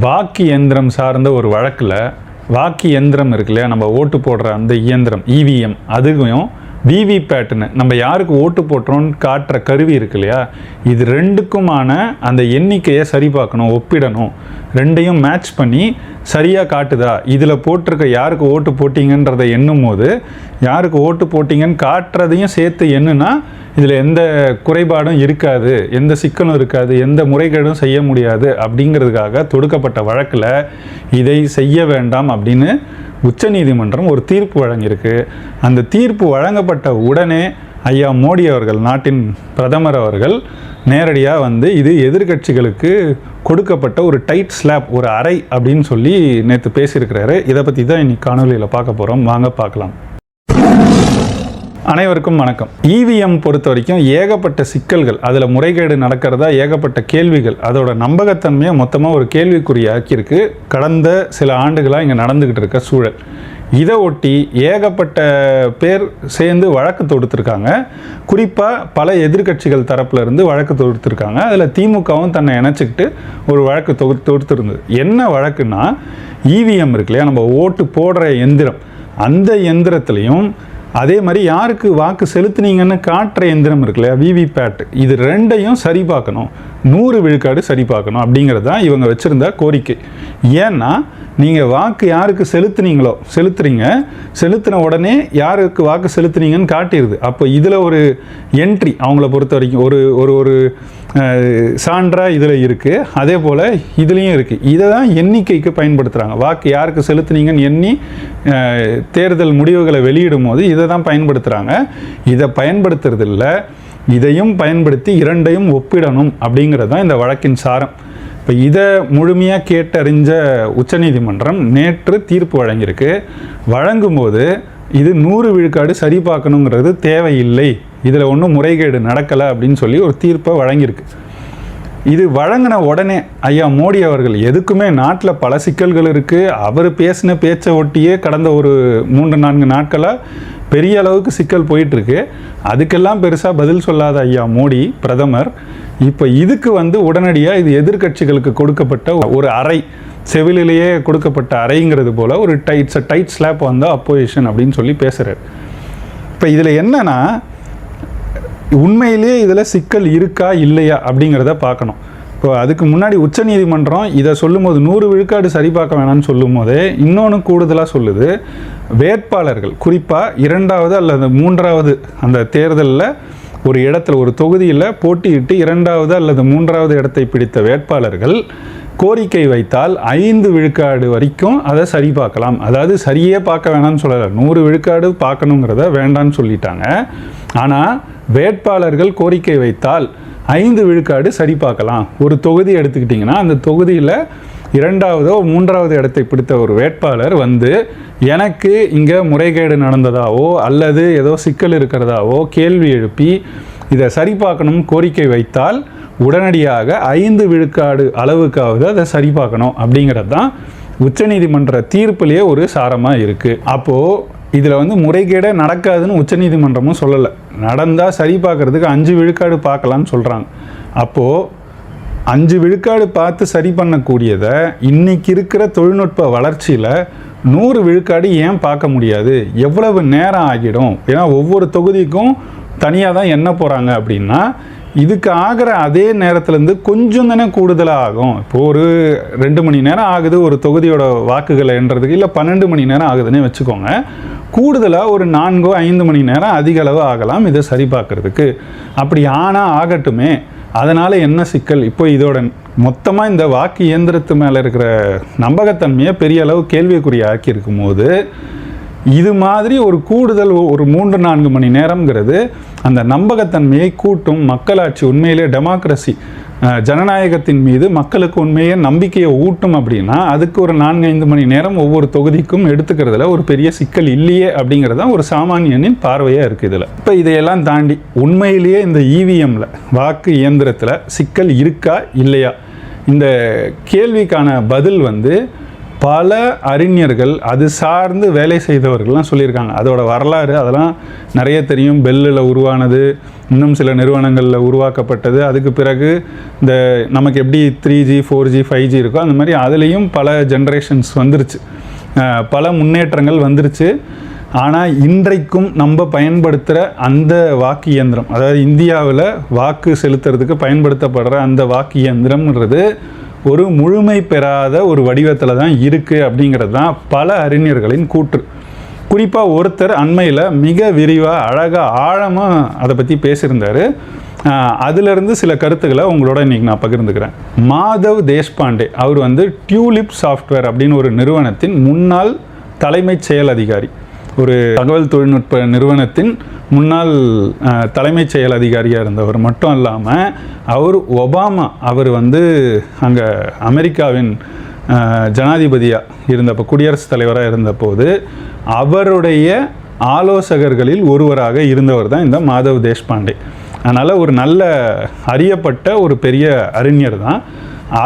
வாக்கு இயந்திரம் சார்ந்த ஒரு வழக்கில் வாக்கு இயந்திரம் இருக்கு இல்லையா? நம்ம ஓட்டு போடுற அந்த இயந்திரம் இவிஎம் அதுவும் விவி பேட்டர்னு நம்ம யாருக்கு ஓட்டு போட்டுறோன்னு காட்டுற கருவி இருக்கு இல்லையா? இது ரெண்டுக்குமான அந்த எண்ணிக்கையை சரி பார்க்கணும் ஒப்பிடணும். ரெண்டையும் மேட்ச் பண்ணி சரியாக காட்டுதா? இதில் போட்டிருக்க யாருக்கு ஓட்டு போட்டிங்கன்றதை எண்ணும் போது யாருக்கு ஓட்டு போட்டிங்கன்னு காட்டுறதையும் சேர்த்து எண்ணுனா இதில் எந்த குறைபாடும் இருக்காது எந்த சிக்கலும் இருக்காது எந்த முறைகேடும் செய்ய முடியாது அப்படிங்கிறதுக்காக தொடுக்கப்பட்ட வழக்கில் இதை செய்ய வேண்டாம் அப்படின்னு உச்சநீதிமன்றம் ஒரு தீர்ப்பு வழங்கியிருக்கு. அந்த தீர்ப்பு வழங்கப்பட்ட உடனே ஐயா மோடி அவர்கள் நாட்டின் பிரதமர் அவர்கள் நேரடியாக வந்து இது எதிர்க்கட்சிகளுக்கு கொடுக்கப்பட்ட ஒரு டைட் ஸ்லாப் ஒரு அறை அப்படின்னு சொல்லி நேற்று பேசியிருக்கிறாரு. இதை பற்றி தான் இன்னைக்கு காணொலியில் பார்க்க போகிறோம் வாங்க பார்க்கலாம். அனைவருக்கும் வணக்கம். இவிஎம் பொறுத்த வரைக்கும் ஏகப்பட்ட சிக்கல்கள் அதில் முறைகேடு நடக்கிறதா ஏகப்பட்ட கேள்விகள் அதோட நம்பகத்தன்மையை மொத்தமாக ஒரு கேள்விக்குறியாக்கியிருக்கு. கடந்த சில ஆண்டுகளாக இங்கே நடந்துக்கிட்டு இருக்க சூழல். இதை ஒட்டி ஏகப்பட்ட பேர் சேர்ந்து வழக்கு தொடுத்திருக்காங்க. குறிப்பாக பல எதிர்க்கட்சிகள் தரப்புல இருந்து வழக்கு தொடுத்திருக்காங்க. அதில் திமுகவும் தன்னை இணைச்சிக்கிட்டு ஒரு வழக்கு தொகு தொடுத்திருந்தது. என்ன வழக்குன்னா இவிஎம் இருக்கு இல்லையா? நம்ம ஓட்டு போடுற எந்திரம். அந்த எந்திரத்துலையும் அதே மாதிரி யாருக்கு வாக்கு செலுத்துனீங்கன்னு காட்டுற எந்திரம் இருக்குல்ல விவிபேட் இது ரெண்டையும் சரி பார்க்கணும். நூறு விழுக்காடு சரி பார்க்கணும் அப்படிங்கிறது தான் இவங்க வச்சுருந்த கோரிக்கை. ஏன்னா நீங்கள் வாக்கு யாருக்கு செலுத்துனீங்களோ செலுத்துறீங்க செலுத்தின உடனே யாருக்கு வாக்கு செலுத்துனீங்கன்னு காட்டிடுது அப்போ இதில் ஒரு என்ட்ரி அவங்கள பொறுத்த வரைக்கும் ஒரு ஒரு ஒரு சான்றாக இதில் இருக்குது அதே போல் இதுலேயும் இருக்குது இதை தான் எண்ணிக்கைக்கு பயன்படுத்துகிறாங்க வாக்கு யாருக்கு செலுத்துனீங்கன்னு எண்ணி தேர்தல் முடிவுகளை வெளியிடும் போது இதை தான் பயன்படுத்துகிறாங்க இதை பயன்படுத்துறதில்ல இதையும் பயன்படுத்தி இரண்டையும் ஒப்பிடணும் அப்படிங்கிறது தான் இந்த வழக்கின் சாரம். இப்போ இதை முழுமையாக கேட்டறிஞ்ச உச்சநீதிமன்றம் நேற்று தீர்ப்பு வழங்கியிருக்கு. வழங்கும்போது இது நூறு விழுக்காடு சரி பார்க்கணுங்கிறது தேவையில்லை. இதில் ஒன்றும் முறைகேடு நடக்கலை அப்படின்னு சொல்லி ஒரு தீர்ப்பை வழங்கியிருக்கு. இது வழங்கின உடனே ஐயா மோடி அவர்கள் எதுக்குமே நாட்டில் பல சிக்கல்கள் இருக்குது அவர் பேசின பேச்சை ஒட்டியே கடந்த ஒரு மூன்று நான்கு நாட்களாக பெரிய அளவுக்கு சிக்கல் போயிட்டுருக்கு. அதுக்கெல்லாம் பெருசாக பதில் சொல்லாத ஐயா மோடி பிரதமர் இப்போ இதுக்கு வந்து உடனடியாக இது எதிர்க்கட்சிகளுக்கு கொடுக்கப்பட்ட ஒரு அறை செவிலிலேயே கொடுக்கப்பட்ட அறைங்கிறது போல் ஒரு டைட்ஸ் டைட் ஸ்லாப் வந்து அப்போசிஷன் அப்படின்னு சொல்லி பேசுகிறார் இப்போ இதில் என்னென்னா உண்மையிலேயே இதில் சிக்கல் இருக்கா இல்லையா அப்படிங்கிறத பார்க்கணும். இப்போ அதுக்கு முன்னாடி உச்சநீதிமன்றம் இதை சொல்லும்போது நூறு விழுக்காடு சரி பார்க்க வேணாம்னு சொல்லும் போதே இன்னொன்று கூடுதலாக சொல்லுது. வேட்பாளர்கள் குறிப்பாக இரண்டாவது அல்லது மூன்றாவது அந்த தேர்தலில் ஒரு இடத்துல ஒரு தொகுதியில் போட்டியிட்டு இரண்டாவது அல்லது மூன்றாவது இடத்தை பிடித்த வேட்பாளர்கள் கோரிக்கை வைத்தால் ஐந்து விழுக்காடு வரைக்கும் அதை சரி பார்க்கலாம். அதாவது சரியே பார்க்க வேணாம்னு சொல்லலை. நூறு விழுக்காடு பார்க்கணுங்கிறத வேண்டான்னு சொல்லிட்டாங்க. ஆனால் வேட்பாளர்கள் கோரிக்கை வைத்தால் ஐந்து விழுக்காடு சரி பார்க்கலாம். ஒரு தொகுதி எடுத்துக்கிட்டிங்கன்னா அந்த தொகுதியில் இரண்டாவதோ மூன்றாவது இடத்தை பிடித்த ஒரு வேட்பாளர் வந்து எனக்கு இங்கே முறைகேடு நடந்ததாவோ அல்லது ஏதோ சிக்கல் இருக்கிறதாவோ கேள்வி எழுப்பி இதை சரி பார்க்கணும் கோரிக்கை வைத்தால் உடனடியாக ஐந்து விழுக்காடு அளவுக்காவது அதை சரி பார்க்கணும் அப்படிங்கிறது தான் உச்சநீதிமன்ற தீர்ப்புலேயே ஒரு சாரமாக இருக்குது அப்போது இதில் வந்து முறைகேடே நடக்காதுன்னு உச்சநீதிமன்றமும் சொல்லலை. நடந்தால் சரி பார்க்கறதுக்கு அஞ்சு விழுக்காடு பார்க்கலான்னு சொல்கிறாங்க அப்போது அஞ்சு விழுக்காடு பார்த்து சரி பண்ணக்கூடியதை இன்னைக்கு இருக்கிற தொழில்நுட்ப வளர்ச்சியில் நூறு விழுக்காடு ஏன் பார்க்க முடியாது? எவ்வளவு நேரம் ஆகிடும்? ஏன்னா ஒவ்வொரு தொகுதிக்கும் தனியாக தான் என்ன போகிறாங்க அப்படின்னா இதுக்கு ஆகிற அதே நேரத்துலேருந்து கொஞ்சம் தானே கூடுதலாக ஆகும். இப்போ ஒரு ரெண்டு மணி நேரம் ஆகுது ஒரு தொகுதியோட வாக்குகளை எண்றதுக்கு இல்லை பன்னெண்டு மணி நேரம் ஆகுதுன்னே வச்சுக்கோங்க. கூடுதலாக ஒரு நான்கோ ஐந்து மணி நேரம் அதிக அளவு ஆகலாம். இதை சரி பார்க்கறதுக்கு. அப்படி ஆனால் ஆகட்டுமே. அதனால் என்ன சிக்கல்? இப்போ இதோட மொத்தமாக இந்த வாக்கு இயந்திரத்து மேலே இருக்கிற நம்பகத்தன்மையை பெரிய அளவு கேள்விக்குறி ஆக்கியிருக்கும் போது இது மாதிரி ஒரு கூடுதல் ஒரு மூன்று நான்கு மணி நேரம்ங்கிறது அந்த நம்பகத்தன்மையை கூட்டும் மக்களாட்சி உண்மையிலே டெமோக்ரஸி. ஜனநாயகத்தின் மீது மக்களுக்கு உண்மையே நம்பிக்கையை ஊட்டும் அப்படின்னா அதுக்கு ஒரு நான்கு ஐந்து மணி நேரம் ஒவ்வொரு தொகுதிக்கும் எடுத்துக்கிறதுல ஒரு பெரிய சிக்கல் இல்லையே அப்படிங்கிறது தான் ஒரு சாமானியனின் பார்வையாக இருக்குது இதில். இப்போ இதையெல்லாம் தாண்டி உண்மையிலேயே இந்த இவிஎம்மில் வாக்கு இயந்திரத்தில் சிக்கல் இருக்கா இல்லையா? இந்த கேள்விக்கான பதில் வந்து பல அறிஞர்கள் அது சார்ந்து வேலை செய்தவர்கள்லாம் சொல்லியிருக்காங்க. அதோட வரலாறு அதெல்லாம் நிறைய தெரியும். பெல்லில் உருவானது இன்னும் சில நிறுவனங்களில் உருவாக்கப்பட்டது. அதுக்கு பிறகு இந்த நமக்கு எப்படி three G four G five G இருக்கோ அந்த மாதிரி அதுலேயும் பல ஜென்ரேஷன்ஸ் வந்துருச்சு. பல முன்னேற்றங்கள் வந்துருச்சு. ஆனால் இன்றைக்கும் நம்ம பயன்படுத்துகிற அந்த வாக்கு இயந்திரம் அதாவது இந்தியாவில் வாக்கு செலுத்துறதுக்கு பயன்படுத்தப்படுற அந்த வாக்கு இயந்திரம்ன்றது ஒரு முழுமை பெறாத ஒரு வடிவத்தில் தான் இருக்குது அப்படிங்கிறது தான் பல அறிஞர்களின் கூற்று. குறிப்பாக ஒருத்தர் அண்மையில் மிக விரிவாக அழகாக ஆழமாக அதை பற்றி பேசியிருந்தார். அதிலிருந்து சில கருத்துக்களை உங்களோட இன்றைக்கி நான் பகிர்ந்துக்கிறேன். மாதவ் தேஷ்பாண்டே அவர் வந்து டியூலிப் சாஃப்ட்வேர் அப்படின்னு ஒரு நிறுவனத்தின் முன்னாள் தலைமைச் செயல் அதிகாரி. ஒரு தகவல் தொழில்நுட்ப நிறுவனத்தின் முன்னாள் தலைமைச் செயல் அதிகாரியாக இருந்தவர் மட்டும் இல்லாமல் அவர் ஒபாமா அவர் வந்து அங்கே அமெரிக்காவின் ஜனாதிபதியாக இருந்தப்போ குடியரசுத் தலைவராக இருந்தபோது அவருடைய ஆலோசகர்களில் ஒருவராக இருந்தவர் தான் இந்த மாதவ் தேஷ்பாண்டே. அதனால் ஒரு நல்ல அறியப்பட்ட ஒரு பெரிய அறிஞர் தான்.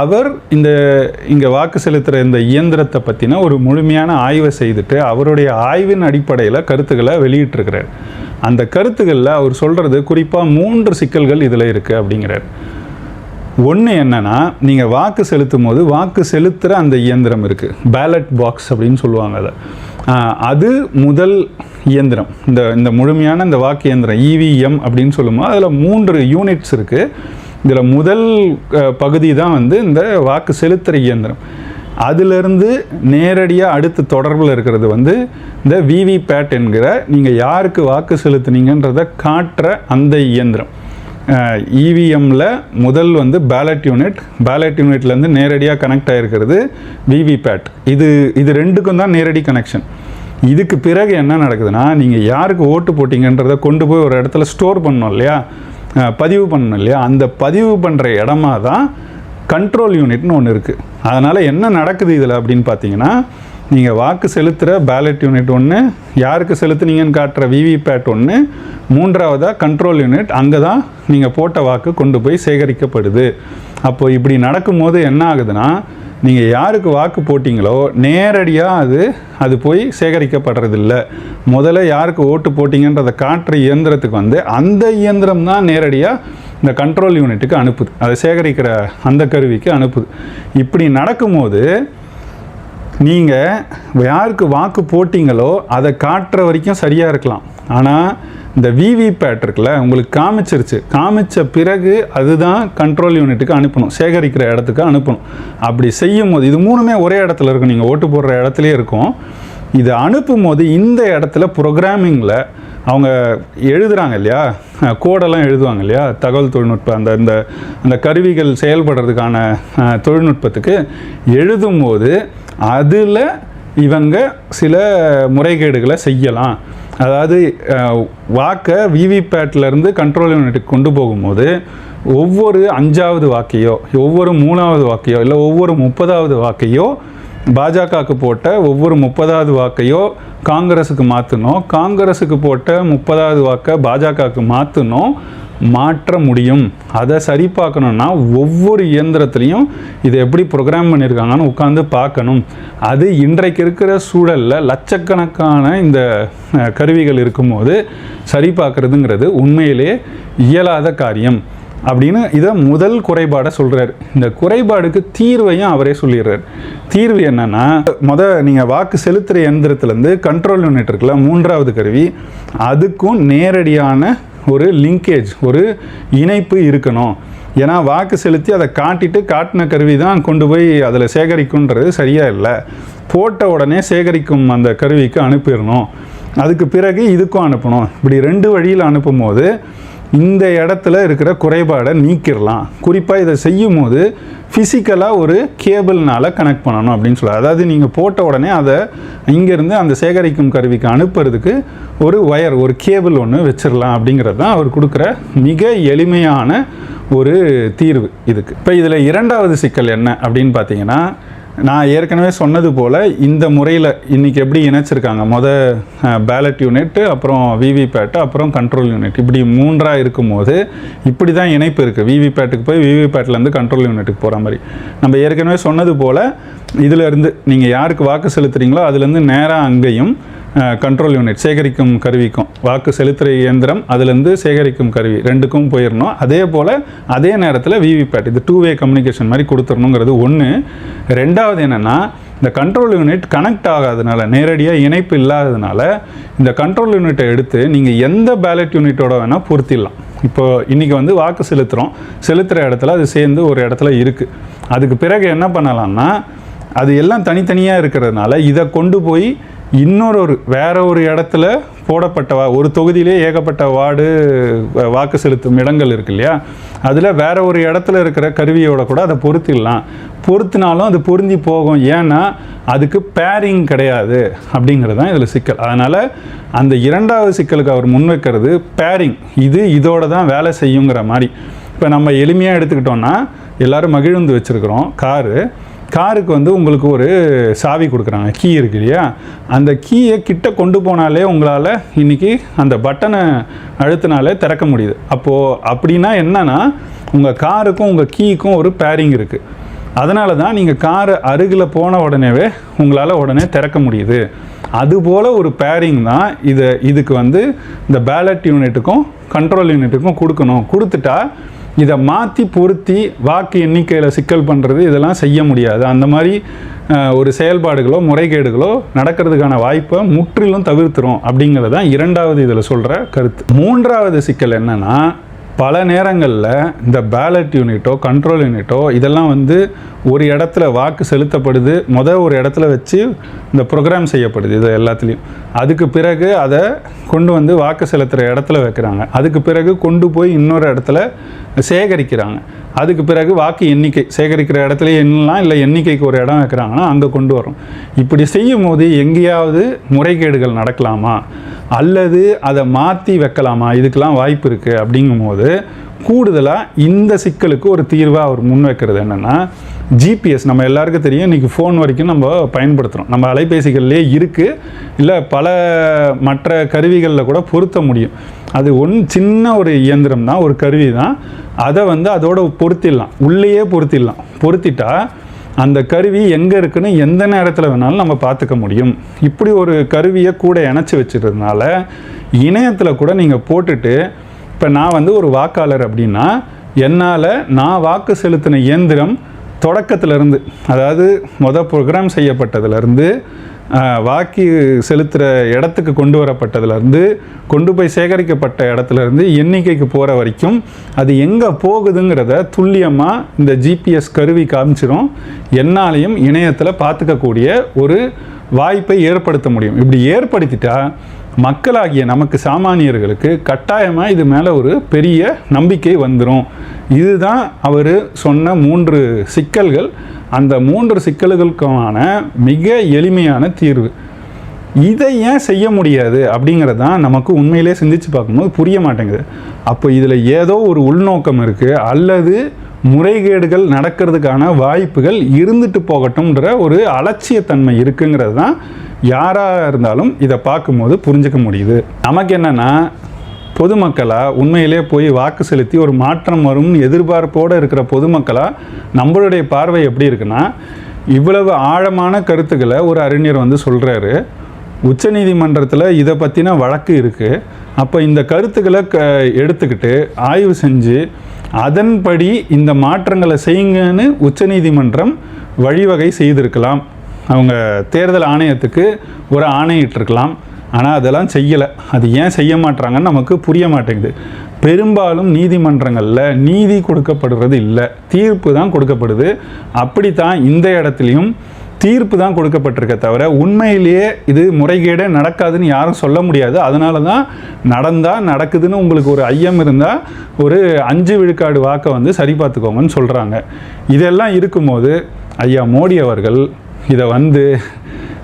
அவர் இந்த இங்கே வாக்கு செலுத்துகிற இந்த இயந்திரத்தை பற்றின ஒரு முழுமையான ஆய்வை செய்துட்டு அவருடைய ஆய்வின் அடிப்படையில் கருத்துக்களை வெளியிட்டிருக்கிறார். அந்த கருத்துக்களில் அவர் சொல்கிறது குறிப்பாக மூன்று சிக்கல்கள் இதில் இருக்குது அப்படிங்கிறார். ஒன்று என்னென்னா நீங்கள் வாக்கு செலுத்தும் போது வாக்கு செலுத்துகிற அந்த இயந்திரம் இருக்குது பேலட் பாக்ஸ் அப்படின்னு சொல்லுவாங்க அதை. அது முதல் இயந்திரம். இந்த இந்த முழுமையான இந்த வாக்கு இயந்திரம் இவிஎம் அப்படின்னு சொல்லும்போது அதில் மூன்று யூனிட்ஸ் இருக்குது இதில் முதல் பகுதி தான் வந்து இந்த வாக்கு செலுத்துகிற இயந்திரம். அதிலிருந்து நேரடியாக அடுத்து தொடர்பில் இருக்கிறது வந்து இந்த விவிபேட் என்கிற நீங்கள் யாருக்கு வாக்கு செலுத்துனீங்கன்றதை காட்டுற அந்த இயந்திரம். இவிஎம்மில் முதல் வந்து பேலட் யூனிட் பேலட் யூனிட்லேருந்து நேரடியாக கனெக்ட் ஆகிருக்கிறது விவிபேட் இது இது ரெண்டுக்கும் தான் நேரடி கனெக்ஷன் இதுக்கு பிறகு என்ன நடக்குதுன்னா நீங்கள் யாருக்கு ஓட்டு போட்டிங்கன்றதை கொண்டு போய் ஒரு இடத்துல ஸ்டோர் பண்ணணும் இல்லையா? பதிவு பண்ணணும் இல்லையா? அந்த பதிவு பண்ணுற இடமா தான் கண்ட்ரோல் யூனிட்னு ஒன்று இருக்குது அதனால் என்ன நடக்குது இதில் அப்படின்னு பார்த்தீங்கன்னா நீங்கள் வாக்கு செலுத்துகிற பேலட் யூனிட் ஒன்று யாருக்கு செலுத்துனீங்கன்னு காட்டுற விவிபேட் ஒன்று மூன்றாவதாக கண்ட்ரோல் யூனிட் அங்கே தான் நீங்கள் போட்ட வாக்கு கொண்டு போய் சேகரிக்கப்படுது. அப்போ இப்படி நடக்கும்போது என்ன ஆகுதுன்னா நீங்கள் யாருக்கு வாக்கு போட்டிங்களோ நேரடியாக அது அது போய் சேகரிக்கப்படுறதில்ல. முதல்ல யாருக்கு ஓட்டு போட்டிங்கன்றதை காட்டுற இயந்திரத்துக்கு வந்து அந்த இயந்திரம் தான் நேரடியாக இந்த கண்ட்ரோல் யூனிட்டுக்கு அனுப்புது. அதை சேகரிக்கிற அந்த கருவிக்கு அனுப்புது. இப்படி நடக்கும்போது நீங்கள் யாருக்கு வாக்கு போட்டிங்களோ அதை காட்டுற வரைக்கும் சரியாக இருக்கலாம். ஆனால் இந்த விவிபேட் இருக்குல்ல உங்களுக்கு காமிச்சிருச்சு. காமிச்ச பிறகு அதுதான் கண்ட்ரோல் யூனிட்டுக்கு அனுப்பணும். சேகரிக்கிற இடத்துக்கு அனுப்பணும். அப்படி செய்யும் போது இது மூணுமே ஒரே இடத்துல இருக்கும். நீங்கள் ஓட்டு போடுற இடத்துலையே இருக்கும். இது அனுப்பும் போது இந்த இடத்துல ப்ரோக்ராமிங்கில் அவங்க எழுதுகிறாங்க இல்லையா? கோடெல்லாம் எழுதுவாங்க இல்லையா? தகவல் தொழில்நுட்பம் அந்த இந்த அந்த கருவிகள் செயல்படுறதுக்கான தொழில்நுட்பத்துக்கு எழுதும்போது அதில் இவங்க சில முறைகேடுகளை செய்யலாம். அதாவது வாக்கை விவிபேட்லேருந்து கண்ட்ரோல் யூனிட்டுக்கு கொண்டு போகும்போது ஒவ்வொரு அஞ்சாவது வாக்கையோ ஒவ்வொரு மூணாவது வாக்கையோ இல்லை ஒவ்வொரு முப்பதாவது வாக்கையோ பாஜகவுக்கு போட்ட ஒவ்வொரு முப்பதாவது வாக்கையோ காங்கிரஸுக்கு மாற்றணும் காங்கிரஸுக்கு போட்ட முப்பதாவது வாக்கை பாஜகவுக்கு மாற்றணும் மாற்ற முடியும். அதை சரி பார்க்கணுன்னா ஒவ்வொரு இயந்திரத்துலேயும் இதை எப்படி ப்ரோக்ராம் பண்ணியிருக்காங்கன்னு உட்காந்து பார்க்கணும். அது இன்றைக்கு இருக்கிற சூழலில் லட்சக்கணக்கான இந்த கருவிகள் இருக்கும்போது சரி பார்க்குறதுங்கிறது உண்மையிலே இயலாத காரியம். அப்படின்னு இதை முதல் குறைபாடை சொல்கிறார் இந்த குறைபாடுக்கு தீர்வையும் அவரே சொல்லிடுறார். தீர்வு என்னென்னா முத நீங்கள் வாக்கு செலுத்துகிற எந்திரத்துலேருந்து கண்ட்ரோல் யூனிட் இருக்குல்ல மூன்றாவது கருவி அதுக்கும் நேரடியான ஒரு லிங்கேஜ் ஒரு இணைப்பு இருக்கணும். ஏன்னா வாக்கு செலுத்தி அதை காட்டிட்டு காட்டின கருவி தான் கொண்டு போய் அதில் சேகரிக்குன்றது சரியாக இல்லை. போட்ட உடனே சேகரிக்கும் அந்த கருவிக்கு அனுப்பிடணும். அதுக்கு பிறகு இதுக்கும் அனுப்பணும். இப்படி ரெண்டு வழியில் அனுப்பும்போது இந்த இடத்துல இருக்கிற குறைபாடை நீக்கிடலாம். குறிப்பாக இதை செய்யும் போது ஃபிசிக்கலாக ஒரு கேபிள்னால் கனெக்ட் பண்ணணும் அப்படின்னு சொல்லலாம் அதாவது நீங்கள் போட்ட உடனே அதை இங்கேருந்து அந்த சேகரிக்கும் கருவிக்கு அனுப்புறதுக்கு ஒரு ஒயர் ஒரு கேபிள் ஒன்று வச்சிடலாம் அப்படிங்கிறது தான் அவர் கொடுக்குற மிக எளிமையான ஒரு தீர்வு இதுக்கு. இப்போ இதில் இரண்டாவது சிக்கல் என்ன அப்படின்னு பார்த்தீங்கன்னா நான் ஏற்கனவே சொன்னது போல் இந்த முறையில் இன்றைக்கி எப்படி இணைச்சிருக்காங்க? மொதல் பேலட் யூனிட் அப்புறம் விவிபேட்டு அப்புறம் கண்ட்ரோல் யூனிட் இப்படி மூன்றாக இருக்கும்போது இப்படி தான் இணைப்பு இருக்குது விவிபேட்டுக்கு போய் விவிபேட்லேருந்து கண்ட்ரோல் யூனிட்டுக்கு போகிற மாதிரி. நம்ம ஏற்கனவே சொன்னது போல் இதிலேருந்து நீங்கள் யாருக்கு வாக்கு செலுத்துறீங்களோ அதுலேருந்து நேராக அங்கேயும் கண்ட்ரோல் யூனிட் சேகரிக்கும் கருவிக்கும். வாக்கு செலுத்துகிற இயந்திரம் அதுலேருந்து சேகரிக்கும் கருவி ரெண்டுக்கும் போயிடணும் அதே போல் அதே நேரத்தில் விவிபேட் இது டூ வே கம்யூனிகேஷன் மாதிரி கொடுத்துடணுங்கிறது ஒன்று ரெண்டாவது என்னென்னா இந்த கண்ட்ரோல் யூனிட் கனெக்ட் ஆகாதனால நேரடியாக இணைப்பு இல்லாததுனால இந்த கண்ட்ரோல் யூனிட்டை எடுத்து நீங்கள் எந்த பேலட் யூனிட்டோட வேணால் பொருத்திடலாம். இப்போது இன்றைக்கி வந்து வாக்கு செலுத்துகிறோம் செலுத்துகிற இடத்துல அது சேர்ந்து ஒரு இடத்துல இருக்குது அதுக்கு பிறகு என்ன பண்ணலாம்னா அது எல்லாம் தனித்தனியாக இருக்கிறதுனால இதை கொண்டு போய் இன்னொரு ஒரு வேற ஒரு இடத்துல போடப்பட்ட வா ஒரு தொகுதியிலே ஏகப்பட்ட வார்டு வாக்கு செலுத்தும் இடங்கள் இருக்கு இல்லையா? அதில் வேற ஒரு இடத்துல இருக்கிற கருவியோட கூட அதை பொருத்திடலாம். பொருத்தினாலும் அது பொருந்தி போகும். ஏன்னா அதுக்கு பேரிங் கிடையாது அப்படிங்கிறது தான் இதில் சிக்கல். அதனால் அந்த இரண்டாவது சிக்கலுக்கு அவர் முன்வைக்கிறது பேரிங் இது இதோட தான் வேலை செய்யுங்கிற மாதிரி. இப்போ நம்ம எளிமையாக எடுத்துக்கிட்டோன்னா எல்லாரும் மகிழுந்து வச்சுருக்கிறோம். காரு. காருக்கு வந்து உங்களுக்கு ஒரு சாவி கொடுக்குறாங்க. கீ இருக்கு இல்லையா? அந்த கீயை கிட்ட கொண்டு போனாலே உங்களால் இன்னைக்கு அந்த பட்டனை அழுத்தினாலே திறக்க முடியுது. அப்போது அப்படின்னா என்னன்னா உங்கள் காருக்கும் உங்கள் கீக்கும் ஒரு பேரிங் இருக்குது அதனால தான் நீங்கள் கார் அருகில் போன உடனேவே உங்களால் உடனே திறக்க முடியுது. அதுபோல் ஒரு பேரிங் தான் இதை இதுக்கு வந்து இந்த பேலட் யூனிட்டுக்கும் கண்ட்ரோல் யூனிட்டுக்கும் கொடுக்கணும். கொடுத்துட்டா இதை மாற்றி பொருத்தி வாக்கு எண்ணிக்கையில் சிக்கல் பண்ணுறது இதெல்லாம் செய்ய முடியாது. அந்த மாதிரி ஒரு செயல்பாடுகளோ முறைகேடுகளோ நடக்கிறதுக்கான வாய்ப்பை முற்றிலும் தவிர்த்துரும் அப்படிங்கிறது தான் இரண்டாவது இதில் சொல்கிற கருத்து. மூன்றாவது சிக்கல் என்னன்னா பல நேரங்களில் இந்த பேலட் யூனிட்டோ கண்ட்ரோல் யூனிட்டோ இதெல்லாம் வந்து ஒரு இடத்துல வாக்கு செலுத்தப்படுது. முதல் ஒரு இடத்துல வச்சு இந்த ப்ரோக்ராம் செய்யப்படுது இது எல்லாத்துலேயும். அதுக்கு பிறகு அதை கொண்டு வந்து வாக்கு செலுத்துகிற இடத்துல வைக்கிறாங்க. அதுக்கு பிறகு கொண்டு போய் இன்னொரு இடத்துல சேகரிக்கிறாங்க. அதுக்கு பிறகு வாக்கு எண்ணிக்கை சேகரிக்கிற இடத்துல எண்ணலாம் இல்லை எண்ணிக்கைக்கு ஒரு இடம் வைக்கிறாங்கன்னா அங்கே கொண்டு வரும். இப்படி செய்யும் போது எங்கேயாவது முறைகேடுகள் நடக்கலாமா? அல்லது அதை மாற்றி வைக்கலாமா? இதுக்கெல்லாம் வாய்ப்பு இருக்குது அப்படிங்கும்போது கூடுதலாக இந்த சிக்கலுக்கு ஒரு தீர்வாக அவர் முன் வைக்கிறது என்னென்னா ஜிபிஎஸ் நம்ம எல்லாருக்கும் தெரியும். இன்றைக்கி ஃபோன் வரைக்கும் நம்ம பயன்படுத்துகிறோம் நம்ம அலைபேசிகள்லேயே இருக்குது இல்லை பல மற்ற கருவிகளில் கூட பொருத்த முடியும். அது ஒன் சின்ன ஒரு இயந்திரம் தான் ஒரு கருவி தான் அதை வந்து அதோட பொருத்திடலாம். உள்ளேயே பொருத்திடலாம். பொருத்திட்டால் அந்த கருவி எங்கே இருக்குன்னு எந்த நேரத்தில் வேணாலும் நம்ம பார்த்துக்க முடியும். இப்படி ஒரு கருவியை கூட இணைச்சி வச்சிருந்ததுனால இணையத்தில் கூட நீங்கள் போட்டுட்டு இப்போ நான் வந்து ஒரு வாக்காளர் அப்படின்னா என்னால் நான் வாக்கு செலுத்தின இயந்திரம் தொடக்கத்திலேருந்து அதாவது மொதல் ப்ரோக்ராம் செய்யப்பட்டதுலேருந்து வாக்கி செலுத்துகிற இடத்துக்கு கொண்டு வரப்பட்டதுலேருந்து கொண்டு போய் சேகரிக்கப்பட்ட இடத்துலேருந்து எண்ணிக்கைக்கு போகிற வரைக்கும் அது எங்கே போகுதுங்கிறத துல்லியமாக இந்த ஜிபிஎஸ் கருவி காமிச்சிடும் என்னாலையும் இணையத்தில் பார்த்துக்கக்கூடிய ஒரு வாய்ப்பை ஏற்படுத்த முடியும். இப்படி ஏற்படுத்திட்டா மக்களாகிய நமக்கு சாமானியர்களுக்கு கட்டாயமாக இது மேலே ஒரு பெரிய நம்பிக்கை வந்துடும் இதுதான் அவர் சொன்ன மூன்று சிக்கல்கள். அந்த மூன்று சிக்கல்களுக்கான மிக எளிமையான தீர்வு. இதை ஏன் செய்ய முடியாது அப்படிங்கிறது தான் நமக்கு உண்மையிலே சிந்திச்சு பார்க்கும்போது புரிய மாட்டேங்குது. அப்போ இதில் ஏதோ ஒரு உள்நோக்கம் இருக்குது அல்லது முறைகேடுகள் நடக்கிறதுக்கான வாய்ப்புகள் இருந்துட்டு போகட்டும்ன்ற ஒரு அலட்சியத்தன்மை இருக்குங்கிறது தான் யாராக இருந்தாலும் இதை பார்க்கும்போது புரிஞ்சுக்க முடியுது. நமக்கு என்னென்னா பொதுமக்களாக உண்மையிலே போய் வாக்கு செலுத்தி ஒரு மாற்றம் வரும்னு எதிர்பார்ப்போடு இருக்கிற பொதுமக்களாக நம்மளுடைய பார்வை எப்படி இருக்குன்னா இவ்வளவு ஆழமான கருத்துக்களை ஒரு அறிஞர் வந்து சொல்கிறாரு உச்சநீதிமன்றத்தில் இதை பற்றின வழக்கு இருக்குது அப்போ இந்த கருத்துக்களை க எடுத்துக்கிட்டு ஆய்வு செஞ்சு அதன்படி இந்த மாற்றங்களை செய்யுங்கன்னு உச்சநீதிமன்றம் வழிவகை செய்திருக்கலாம். அவங்க தேர்தல் ஆணையத்துக்கு ஒரு ஆணையிட்டிருக்கலாம். ஆனால் அதெல்லாம் செய்யலை. அது ஏன் செய்ய மாட்றாங்கன்னு நமக்கு புரிய மாட்டேங்குது. பெரும்பாலும் நீதிமன்றங்களில் நீதி கொடுக்கப்படுறது இல்லை. தீர்ப்பு தான் கொடுக்கப்படுது. அப்படித்தான் இந்த இடத்துலையும் தீர்ப்பு தான் கொடுக்கப்பட்டிருக்க தவிர உண்மையிலேயே இது முறைகேடே நடக்காதுன்னு யாரும் சொல்ல முடியாது. அதனால தான் நடந்தால் நடக்குதுன்னு உங்களுக்கு ஒரு ஐயம் இருந்தால் ஒரு அஞ்சு விழுக்காடு வாக்கை வந்து சரி பார்த்துக்கோங்கன்னு சொல்கிறாங்க இதெல்லாம் இருக்கும்போது ஐயா மோடி அவர்கள் இதை வந்து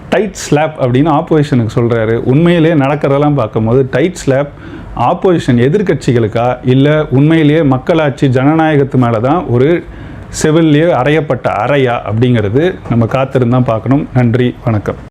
டைட் ஸ்லாப் அப்படின்னு ஆப்போசிஷனுக்கு சொல்கிறாரு உண்மையிலேயே நடக்கிறதெல்லாம் பார்க்கும்போது டைட் ஸ்லாப் ஆப்போசிஷன் எதிர்க்கட்சிகளுக்கா? இல்லை உண்மையிலேயே மக்களாட்சி ஜனநாயகத்து மேலே தான் ஒரு செவிலியே அறையப்பட்ட அறையா அப்படிங்கிறது நம்ம காத்திருந்தான் பார்க்கணும். நன்றி வணக்கம்.